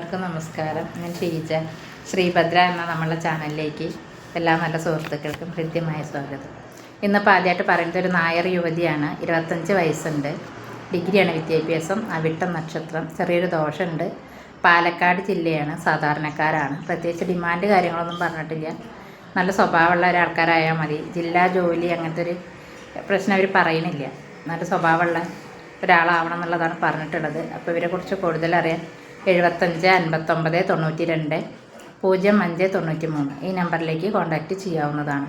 എല്ലാവർക്കും നമസ്കാരം. ഞാൻ ഷീജ ശ്രീഭദ്ര എന്ന നമ്മളുടെ ചാനലിലേക്ക് എല്ലാ നല്ല സുഹൃത്തുക്കൾക്കും ഹൃദ്യമായ സ്വാഗതം. ഇന്നിപ്പോൾ ആദ്യമായിട്ട് പറയുന്നത് ഒരു നായർ യുവതിയാണ് ഇരുപത്തഞ്ച് വയസ്സുണ്ട്. ഡിഗ്രിയാണ് വിദ്യാഭ്യാസം അവിട്ടം നക്ഷത്രം ചെറിയൊരു ദോഷമുണ്ട്. പാലക്കാട് ജില്ലയാണ് സാധാരണക്കാരാണ്. പ്രത്യേകിച്ച് ഡിമാൻഡ് കാര്യങ്ങളൊന്നും പറഞ്ഞിട്ടില്ല. നല്ല സ്വഭാവമുള്ള ഒരാൾക്കാരായാൽ മതി. ജില്ലാ ജോലി അങ്ങനത്തെ ഒരു പ്രശ്നം അവർ പറയുന്നില്ല. നല്ല സ്വഭാവമുള്ള ഒരാളാവണം എന്നുള്ളതാണ് പറഞ്ഞിട്ടുള്ളത്. അപ്പോൾ ഇവരെക്കുറിച്ച് കൂടുതൽ അറിയാൻ എഴുപത്തഞ്ച് അൻപത്തൊമ്പത് തൊണ്ണൂറ്റി രണ്ട് പൂജ്യം അഞ്ച് തൊണ്ണൂറ്റി മൂന്ന് ഈ നമ്പറിലേക്ക് കോൺടാക്റ്റ് ചെയ്യാവുന്നതാണ്.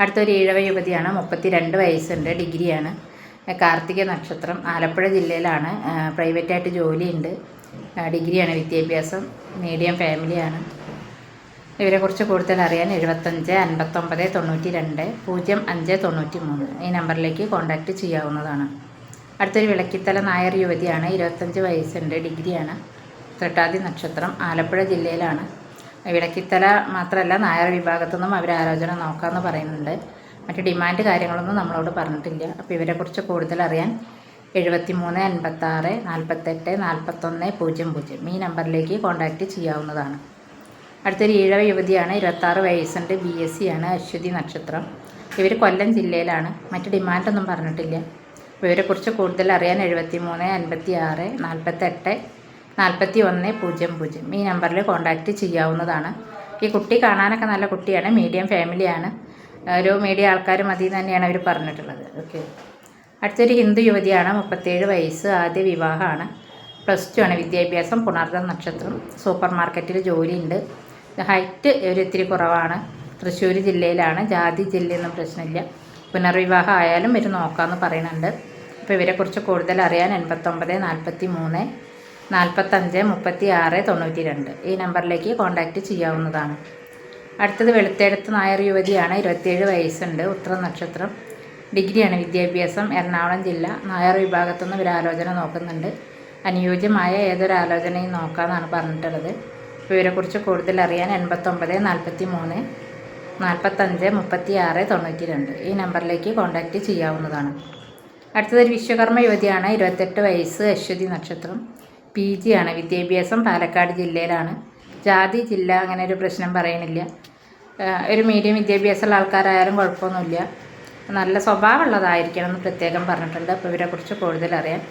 അടുത്തൊരു ഈഴവ യുവതിയാണ് മുപ്പത്തി രണ്ട് വയസ്സുണ്ട് ഡിഗ്രിയാണ്. കാർത്തിക നക്ഷത്രം ആലപ്പുഴ ജില്ലയിലാണ്. പ്രൈവറ്റായിട്ട് ജോലിയുണ്ട്. ഡിഗ്രിയാണ് വിദ്യാഭ്യാസം മീഡിയം ഫാമിലിയാണ്. ഇവരെക്കുറിച്ച് കൂടുതൽ അറിയാൻ എഴുപത്തഞ്ച് അൻപത്തൊമ്പത് തൊണ്ണൂറ്റി രണ്ട് പൂജ്യം അഞ്ച് തൊണ്ണൂറ്റി മൂന്ന് ഈ നമ്പറിലേക്ക് കോൺടാക്റ്റ് ചെയ്യാവുന്നതാണ്. അടുത്തൊരു വിളക്കിത്തല നായർ യുവതിയാണ് ഇരുപത്തഞ്ച് വയസ്സുണ്ട് ഡിഗ്രിയാണ്. തൃട്ടാതി നക്ഷത്രം ആലപ്പുഴ ജില്ലയിലാണ്. വിളക്കിത്തല മാത്രമല്ല നായർ വിഭാഗത്തു നിന്നും അവർ ആലോചന നോക്കാമെന്ന് പറയുന്നുണ്ട്. മറ്റ് ഡിമാൻഡ് കാര്യങ്ങളൊന്നും നമ്മളോട് പറഞ്ഞിട്ടില്ല. അപ്പോൾ ഇവരെക്കുറിച്ച് കൂടുതൽ അറിയാൻ എഴുപത്തി മൂന്ന് അൻപത്താറ് നാൽപ്പത്തെട്ട് നാൽപ്പത്തൊന്ന് പൂജ്യം പൂജ്യം ഈ നമ്പറിലേക്ക് കോൺടാക്റ്റ് ചെയ്യാവുന്നതാണ്. അടുത്തൊരു ഈഴവ യുവതിയാണ് ഇരുപത്താറ് വയസ്സുണ്ട് ബി എസ് സി ആണ് അശ്വതി നക്ഷത്രം. ഇവർ കൊല്ലം ജില്ലയിലാണ്. മറ്റ് ഡിമാൻഡൊന്നും പറഞ്ഞിട്ടില്ല. ഇവരെക്കുറിച്ച് കൂടുതൽ അറിയാൻ എഴുപത്തി മൂന്ന് അൻപത്തി ആറ് നാൽപ്പത്തെട്ട് നാൽപ്പത്തി ഒന്ന് പൂജ്യം പൂജ്യം. ഈ നമ്പറിൽ കോൺടാക്റ്റ് ചെയ്യാവുന്നതാണ്. ഈ കുട്ടി കാണാനൊക്കെ നല്ല കുട്ടിയാണ് മീഡിയം ഫാമിലിയാണ് ഒരു മീഡിയം ആൾക്കാർ മതി തന്നെയാണ് അവർ പറഞ്ഞിട്ടുള്ളത്. ഓക്കെ അടുത്തൊരു ഹിന്ദു യുവതിയാണ് മുപ്പത്തേഴ് വയസ്സ് ആദ്യ വിവാഹമാണ്. പ്ലസ് ടു ആണ് വിദ്യാഭ്യാസം പുണർദം നക്ഷത്രം സൂപ്പർ മാർക്കറ്റിൽ ജോലിയുണ്ട്. ഹൈറ്റ് ഒരു ഇത്തിരി കുറവാണ്. തൃശ്ശൂർ ജില്ലയിലാണ്. ജാതി ജില്ലയൊന്നും പ്രശ്നമില്ല. പുനർവിവാഹം ആയാലും ഇവർ നോക്കാമെന്ന് പറയുന്നുണ്ട്. അപ്പോൾ ഇവരെക്കുറിച്ച് കൂടുതൽ അറിയാൻ എൺപത്തൊമ്പത് നാൽപ്പത്തി മൂന്ന് നാൽപ്പത്തഞ്ച് മുപ്പത്തി ആറ് തൊണ്ണൂറ്റി രണ്ട് ഈ നമ്പറിലേക്ക് കോൺടാക്റ്റ് ചെയ്യാവുന്നതാണ്. അടുത്തത് വെളുത്തെടുത്ത് നായർ യുവതിയാണ് ഇരുപത്തിയേഴ് വയസ്സുണ്ട് ഉത്തര നക്ഷത്രം ഡിഗ്രിയാണ് വിദ്യാഭ്യാസം എറണാകുളം ജില്ല. നായർ വിഭാഗത്തു നിന്ന് ഒരാലോചന നോക്കുന്നുണ്ട്. അനുയോജ്യമായ ഏതൊരു ആലോചനയും നോക്കാമെന്നാണ് പറഞ്ഞിട്ടുള്ളത്. ഇവരെക്കുറിച്ച് കൂടുതൽ അറിയാൻ എൺപത്തൊമ്പത് നാൽപ്പത്തി മൂന്ന് നാൽപ്പത്തഞ്ച് മുപ്പത്തി ആറ് തൊണ്ണൂറ്റി രണ്ട് ഈ നമ്പറിലേക്ക് കോൺടാക്റ്റ് ചെയ്യാവുന്നതാണ്. അടുത്തത് ഒരു വിശ്വകർമ്മ യുവതിയാണ് ഇരുപത്തെട്ട് വയസ്സ് അശ്വതി നക്ഷത്രം. പി ജി ആണ്. വിദ്യാഭ്യാസം പാലക്കാട് ജില്ലയിലാണ്. ജാതി ജില്ല അങ്ങനെ ഒരു പ്രശ്നം പറയണില്ല. ഒരു മീഡിയം വിദ്യാഭ്യാസമുള്ള ആൾക്കാരായാലും കുഴപ്പമൊന്നുമില്ല. നല്ല സ്വഭാവമുള്ളതായിരിക്കണം എന്ന് പ്രത്യേകം പറഞ്ഞിട്ടുണ്ട്. അപ്പോൾ ഇവരെക്കുറിച്ച് കൂടുതൽ അറിയാം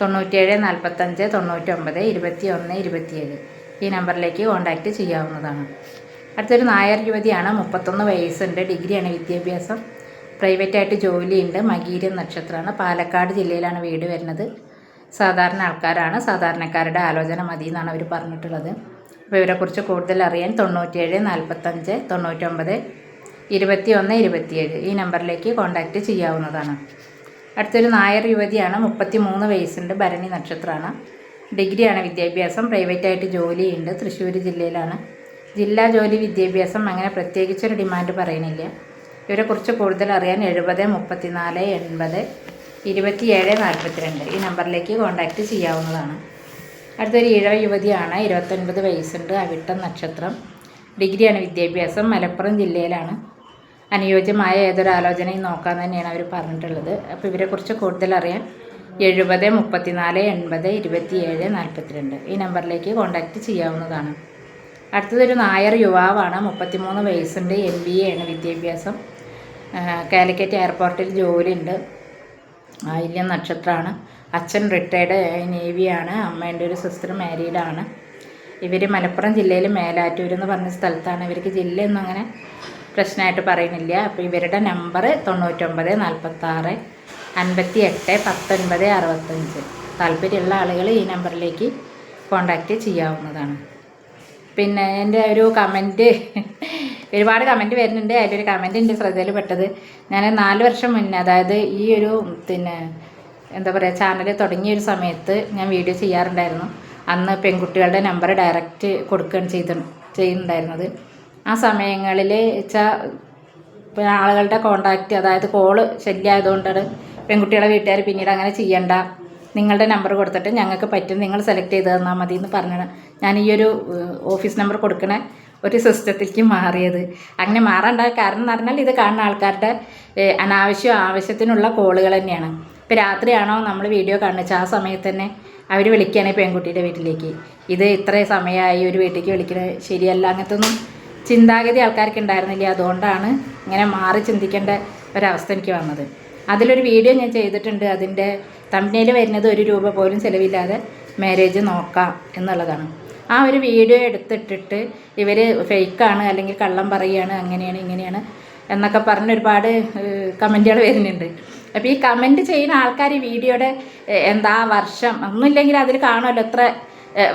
തൊണ്ണൂറ്റേഴ് നാൽപ്പത്തഞ്ച് തൊണ്ണൂറ്റൊമ്പത് ഇരുപത്തി ഒന്ന് ഇരുപത്തിയേഴ് ഈ നമ്പറിലേക്ക് കോൺടാക്റ്റ് ചെയ്യാവുന്നതാണ്. അടുത്തൊരു നായർ യുവതിയാണ്. മുപ്പത്തൊന്ന് വയസ്സുണ്ട്. ഡിഗ്രിയാണ് വിദ്യാഭ്യാസം. പ്രൈവറ്റായിട്ട് ജോലിയുണ്ട്. മകീരം നക്ഷത്രമാണ്. പാലക്കാട് ജില്ലയിലാണ് വീട് വരുന്നത്. സാധാരണ ആൾക്കാരാണ്. സാധാരണക്കാരുടെ ആലോചന മതി എന്നാണ് അവർ പറഞ്ഞിട്ടുള്ളത്. അപ്പോൾ ഇവരെക്കുറിച്ച് കൂടുതൽ അറിയാൻ തൊണ്ണൂറ്റിയേഴ് നാൽപ്പത്തഞ്ച് തൊണ്ണൂറ്റൊമ്പത് ഇരുപത്തി ഒന്ന് ഇരുപത്തിയേഴ് ഈ നമ്പറിലേക്ക് കോൺടാക്റ്റ് ചെയ്യാവുന്നതാണ്. അടുത്തൊരു നായർ യുവതിയാണ്. മുപ്പത്തി മൂന്ന് വയസ്സുണ്ട്. ഭരണി നക്ഷത്രമാണ് ഡിഗ്രിയാണ് വിദ്യാഭ്യാസം. പ്രൈവറ്റായിട്ട് ജോലിയുണ്ട്. തൃശ്ശൂർ ജില്ലയിലാണ്. ജില്ലാ ജോലി വിദ്യാഭ്യാസം അങ്ങനെ പ്രത്യേകിച്ചൊരു ഡിമാൻഡ് പറയുന്നില്ല. ഇവരെക്കുറിച്ച് കൂടുതൽ അറിയാൻ എഴുപത് മുപ്പത്തിനാല് എൺപത് ഇരുപത്തിയേഴ് നാൽപ്പത്തിരണ്ട് ഈ നമ്പറിലേക്ക് കോൺടാക്റ്റ് ചെയ്യാവുന്നതാണ്. അടുത്തൊരു ഈഴവ യുവതിയാണ്. ഇരുപത്തൊൻപത് വയസ്സുണ്ട്. അവിട്ടം നക്ഷത്രം. ഡിഗ്രിയാണ് വിദ്യാഭ്യാസം. മലപ്പുറം ജില്ലയിലാണ്. അനുയോജ്യമായ ഏതൊരു ആലോചനയും നോക്കാൻ തന്നെയാണ് അവർ പറഞ്ഞിട്ടുള്ളത്. അപ്പോൾ ഇവരെക്കുറിച്ച് കൂടുതൽ അറിയാൻ എഴുപത് മുപ്പത്തിനാല് എൺപത് ഇരുപത്തിയേഴ് നാൽപ്പത്തിരണ്ട് ഈ നമ്പറിലേക്ക് കോൺടാക്റ്റ് ചെയ്യാവുന്നതാണ്. അടുത്തതൊരു നായർ യുവാവാണ്. മുപ്പത്തിമൂന്ന് വയസ്സുണ്ട്. എം ബി എ ആണ് വിദ്യാഭ്യാസം. കാലിക്കറ്റ് എയർപോർട്ടിൽ ജോലിയുണ്ട്. ആയില്യം നക്ഷത്രമാണ് അച്ഛൻ റിട്ടയർഡ് നേവിയാണ് അമ്മേന്റെ ഒരു സിസ്റ്റർ മാരീഡാണ് ഇവർ മലപ്പുറം ജില്ലയിൽ മേലാറ്റൂർ എന്ന് പറഞ്ഞ സ്ഥലത്താണ്. ഇവർക്ക് ജില്ലയൊന്നും അങ്ങനെ പ്രശ്നമായിട്ട് പറയുന്നില്ല. അപ്പോൾ ഇവരുടെ നമ്പർ തൊണ്ണൂറ്റൊമ്പത് നാൽപ്പത്താറ് അൻപത്തി എട്ട് പത്തൊൻപത് അറുപത്തഞ്ച്. താല്പര്യമുള്ള ആളുകൾ ഈ നമ്പറിലേക്ക് കോൺടാക്റ്റ് ചെയ്യാവുന്നതാണ്. പിന്നെ എന്റെ ഒരു കമന്റ് ഒരുപാട് കമന്റ് വരുന്നുണ്ട്. അതിലൊരു കമന്റ് എന്റെ ശ്രദ്ധയിൽ പെട്ടത് ഞാൻ നാല് വർഷം മുന്നേ അതായത് ഈ ഒരു പിന്നെ എന്താ പറയുക ചാനൽ തുടങ്ങിയ ഒരു സമയത്ത് ഞാൻ വീഡിയോ ചെയ്യാറുണ്ടായിരുന്നു. അന്ന് പെൺകുട്ടികളുടെ നമ്പർ ഡയറക്റ്റ് കൊടുക്കുകയാണ് ചെയ്ത് ചെയ്യുന്നുണ്ടായിരുന്നത്. ആ സമയങ്ങളിൽ വെച്ചാൽ ആളുകളുടെ കോണ്ടാക്റ്റ് അതായത് കോൾ ശല്യമായതുകൊണ്ടാണ് പെൺകുട്ടികളെ വീട്ടുകാർ പിന്നീട് അങ്ങനെ ചെയ്യണ്ട. നിങ്ങളുടെ നമ്പർ കൊടുത്തിട്ട് ഞങ്ങൾക്ക് പറ്റും. നിങ്ങൾ സെലക്ട് ചെയ്ത് തന്നാൽ മതി എന്ന് പറഞ്ഞാണ് ഞാൻ ഈ ഒരു ഓഫീസ് നമ്പർ കൊടുക്കണ ഒരു സിസ്റ്റത്തിലേക്ക് മാറിയത്. അങ്ങനെ മാറേണ്ട കാരണം എന്ന് പറഞ്ഞാൽ ഇത് കാണുന്ന ആൾക്കാരുടെ അനാവശ്യ ആവശ്യത്തിനുള്ള കോളുകൾ തന്നെയാണ്. ഇപ്പോൾ രാത്രിയാണോ നമ്മൾ വീഡിയോ കാണിച്ച ആ സമയത്ത് തന്നെ അവർ വിളിക്കുകയാണ് പെൺകുട്ടിയുടെ വീട്ടിലേക്ക്. ഇത് ഇത്ര സമയമായി ഒരു വീട്ടിലേക്ക് വിളിക്കുന്നത് ശരിയല്ല അങ്ങനത്തെ ഒന്നും ചിന്താഗതി ആൾക്കാർക്ക് ഉണ്ടായിരുന്നില്ല. അതുകൊണ്ടാണ് ഇങ്ങനെ മാറി ചിന്തിക്കേണ്ട ഒരവസ്ഥ എനിക്ക് വന്നത്. അതിലൊരു വീഡിയോ ഞാൻ ചെയ്തിട്ടുണ്ട്. അതിന്റെ തമ്പനയിൽ വരുന്നത് ഒരു രൂപ പോലും ചിലവില്ലാതെ മാരേജ് നോക്കാം എന്നുള്ളതാണ്. ആ ഒരു വീഡിയോ എടുത്തിട്ടിട്ട് ഇവർ ഫേക്കാണ് അല്ലെങ്കിൽ കള്ളം പറയുകയാണ് അങ്ങനെയാണ് ഇങ്ങനെയാണ് എന്നൊക്കെ പറഞ്ഞ് ഒരുപാട് കമന്റുകൾ വരുന്നുണ്ട്. അപ്പോൾ ഈ കമന്റ് ചെയ്യുന്ന ആൾക്കാർ ഈ വീഡിയോയുടെ എന്താ വർഷം ഒന്നുമില്ലെങ്കിൽ അതിൽ കാണുമല്ലോ എത്ര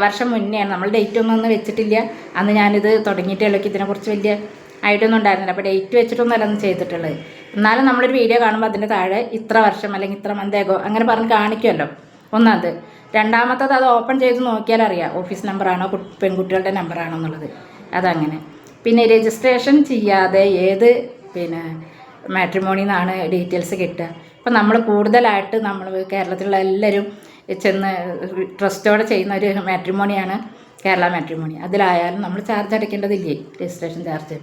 വർഷം മുന്നെയാണ്. നമ്മൾ ഡേറ്റ് ഒന്നും ഒന്നും വെച്ചിട്ടില്ല. അന്ന് ഞാനിത് തുടങ്ങിയിട്ടേ ഉള്ളൂ എനിക്ക് ഇതിനെക്കുറിച്ച് വലിയ ഐഡിയൊന്നും ഉണ്ടായിരുന്നില്ല. അപ്പോൾ ഡേറ്റ് വെച്ചിട്ടൊന്നുമല്ല ഒന്നും ചെയ്തിട്ടുള്ളത്. എന്നാലും നമ്മളൊരു വീഡിയോ കാണുമ്പോൾ അതിന്റെ താഴെ ഇത്ര വർഷം അല്ലെങ്കിൽ ഇത്ര മന്തേകോ അങ്ങനെ പറഞ്ഞ് കാണിക്കുമല്ലോ. ഒന്നത് രണ്ടാമത്തത് അത് ഓപ്പൺ ചെയ്ത് നോക്കിയാൽ അറിയാം ഓഫീസ് നമ്പറാണോ പെൺകുട്ടികളുടെ നമ്പറാണോ എന്നുള്ളത്. അതങ്ങനെ. പിന്നെ രജിസ്ട്രേഷൻ ചെയ്യാതെ ഏത് പിന്നെ മാട്രിമോണിയിൽ നിന്നാണ് ഡീറ്റെയിൽസ് കിട്ടുക. ഇപ്പം നമ്മൾ കൂടുതലായിട്ട് നമ്മൾ കേരളത്തിലുള്ള എല്ലാവരും ചെന്ന് ട്രസ്റ്റോടെ ചെയ്യുന്ന ഒരു മാട്രിമോണിയാണ് കേരള മാട്രിമോണി അതിലായാലും നമ്മൾ ചാർജ് അടയ്ക്കേണ്ടതില്ലേ? രജിസ്ട്രേഷൻ ചാർജ്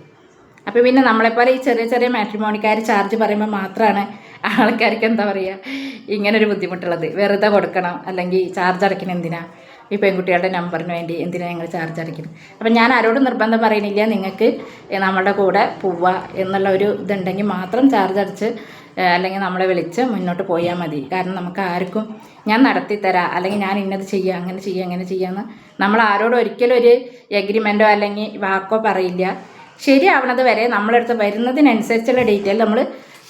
അപ്പോൾ പിന്നെ നമ്മളെപ്പോലെ ഈ ചെറിയ ചെറിയ മാട്രിമോണിക്കാർ ചാർജ് പറയുമ്പോൾ മാത്രമാണ് ആൾക്കാർക്ക് എന്താ പറയുക ഒരു ബുദ്ധിമുട്ടുള്ളത്. വെറുതെ കൊടുക്കണം അല്ലെങ്കിൽ ചാർജ് അടയ്ക്കണം എന്തിനാ? ഈ പെൺകുട്ടികളുടെ നമ്പറിന് വേണ്ടി എന്തിനാ ഞങ്ങൾ ചാർജ് അടയ്ക്കണം അപ്പം ഞാൻ ആരോടും നിർബന്ധം പറയുന്നില്ല നിങ്ങൾക്ക് നമ്മളുടെ കൂടെ പോവുക എന്നുള്ള ഒരു ഇതുണ്ടെങ്കിൽ മാത്രം ചാർജ് അടച്ച് അല്ലെങ്കിൽ നമ്മളെ വിളിച്ച് മുന്നോട്ട് പോയാൽ മതി. കാരണം നമുക്ക് ആർക്കും ഞാൻ നടത്തിത്തരാം അല്ലെങ്കിൽ ഞാൻ ഇന്നത് ചെയ്യുക അങ്ങനെ ചെയ്യുക അങ്ങനെ ചെയ്യാമെന്ന് നമ്മൾ ആരോടും ഒരിക്കലും ഒരു എഗ്രിമെന്റോ അല്ലെങ്കിൽ വാക്കോ പറയില്ല. ശരിയാവണത് വരെ നമ്മളെടുത്ത് വരുന്നതിനനുസരിച്ചുള്ള ഡീറ്റെയിൽ നമ്മൾ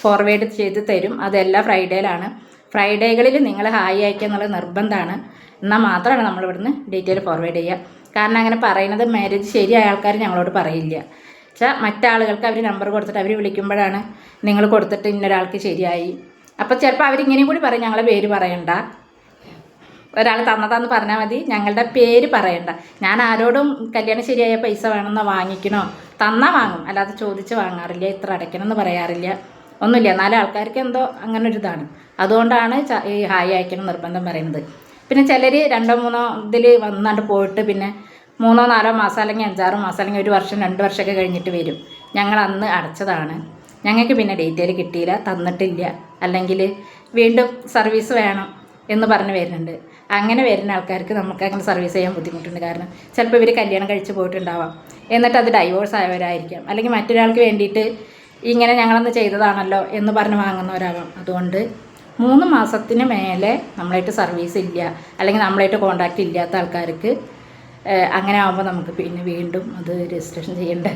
ഫോർവേഡ് ചെയ്ത് തരും. അതെല്ലാം ഫ്രൈഡേയിലാണ് ഫ്രൈഡേകളിൽ നിങ്ങൾ ഹായ് അയക്കുക എന്നുള്ളത് നിർബന്ധമാണ്. എന്നാൽ മാത്രമാണ് നമ്മൾ ഇവിടുന്ന് ഡീറ്റെയിൽ ഫോർവേഡ് ചെയ്യുക. കാരണം അങ്ങനെ പറയുന്നത് മാരേജ് ശരിയായ ആൾക്കാർ ഞങ്ങളോട് പറയില്ല. വെച്ചാൽ മറ്റാളുകൾക്ക് അവർ നമ്പർ കൊടുത്തിട്ട് അവർ വിളിക്കുമ്പോഴാണ് നിങ്ങൾ കൊടുത്തിട്ട് ഇന്നൊരാൾക്ക് ശരിയായി. അപ്പോൾ ചിലപ്പോൾ അവരിങ്ങനെയും കൂടി പറയും ഞങ്ങളെ പേര് പറയണ്ട. ഒരാൾ തന്നതാന്ന് പറഞ്ഞാൽ മതി. ഞങ്ങളുടെ പേര് പറയണ്ട. ഞാൻ ആരോടും കല്യാണം ശരിയായ പൈസ വേണമെന്നോ വാങ്ങിക്കണോ? തന്നാൽ വാങ്ങും. അല്ലാതെ ചോദിച്ച് വാങ്ങാറില്ല. ഇത്ര അടയ്ക്കണം എന്ന് പറയാറില്ല. ഒന്നുമില്ല. നാല് ആൾക്കാർക്ക് എന്തോ അങ്ങനെ ഒരു ഇതാണ് അതുകൊണ്ടാണ് ഈ ഹായ് അയക്കണം നിർബന്ധം പറയുന്നത്. പിന്നെ ചിലർ രണ്ടോ മൂന്നോ ഇതിൽ വന്നാണ്ട് പോയിട്ട് പിന്നെ മൂന്നോ നാലോ മാസം അല്ലെങ്കിൽ അഞ്ചാറ് മാസം അല്ലെങ്കിൽ ഒരു വർഷം രണ്ട് വർഷമൊക്കെ കഴിഞ്ഞിട്ട് വരും. ഞങ്ങൾ അന്ന് അടച്ചതാണ്. ഞങ്ങൾക്ക് പിന്നെ ഡീറ്റെയിൽ കിട്ടിയില്ല തന്നിട്ടില്ല. അല്ലെങ്കിൽ വീണ്ടും സർവീസ് വേണം എന്ന് പറഞ്ഞ് വരുന്നുണ്ട്. അങ്ങനെ വരുന്ന ആൾക്കാർക്ക് നമുക്ക് അങ്ങനെ സർവീസ് ചെയ്യാൻ ബുദ്ധിമുട്ടുണ്ട്. കാരണം ചിലപ്പോൾ ഇവർ കല്യാണം കഴിച്ച് പോയിട്ടുണ്ടാവാം. എന്നിട്ട് അത് ഡൈവോഴ്സ് ആയവരായിരിക്കാം. അല്ലെങ്കിൽ മറ്റൊരാൾക്ക് വേണ്ടിയിട്ട് ഇങ്ങനെ ഞങ്ങളന്ന് ചെയ്തതാണല്ലോ എന്ന് പറഞ്ഞ് വാങ്ങുന്നവരാവാം. അതുകൊണ്ട് മൂന്ന് മാസത്തിന് മേലെ നമ്മളായിട്ട് സർവീസ് ഇല്ല. അല്ലെങ്കിൽ നമ്മളായിട്ട് കോണ്ടാക്റ്റ് ഇല്ലാത്ത ആൾക്കാർക്ക് അങ്ങനെ ആകുമ്പോൾ നമുക്ക് പിന്നെ വീണ്ടും അത് രജിസ്ട്രേഷൻ ചെയ്യേണ്ട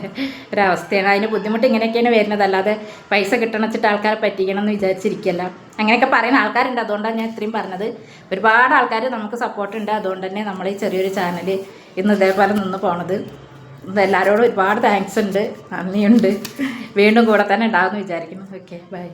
ഒരവസ്ഥയാണ്. അതിന് ബുദ്ധിമുട്ട് ഇങ്ങനെയൊക്കെയാണ് വരുന്നത്. അല്ലാതെ പൈസ കിട്ടണച്ചിട്ട് ആൾക്കാരെ പറ്റിക്കണം എന്ന് വിചാരിച്ചിരിക്കല്ല. അങ്ങനെയൊക്കെ പറയുന്ന ആൾക്കാരുണ്ട്. അതുകൊണ്ടാണ് ഞാൻ ഇത്രയും പറഞ്ഞത്. ഒരുപാട് ആൾക്കാർ നമുക്ക് സപ്പോർട്ട് ഉണ്ട്. അതുകൊണ്ട് തന്നെ നമ്മൾ ഈ ചെറിയൊരു ചാനൽ ഇന്ന് ഇതേപോലെ നിന്ന് പോണത്. എല്ലാവരോടും ഒരുപാട് താങ്ക്സ് ഉണ്ട്. നന്ദിയുണ്ട്. വീണ്ടും കൂടെ തന്നെ ഉണ്ടാകുമെന്ന് വിചാരിക്കുന്നു. Okay bye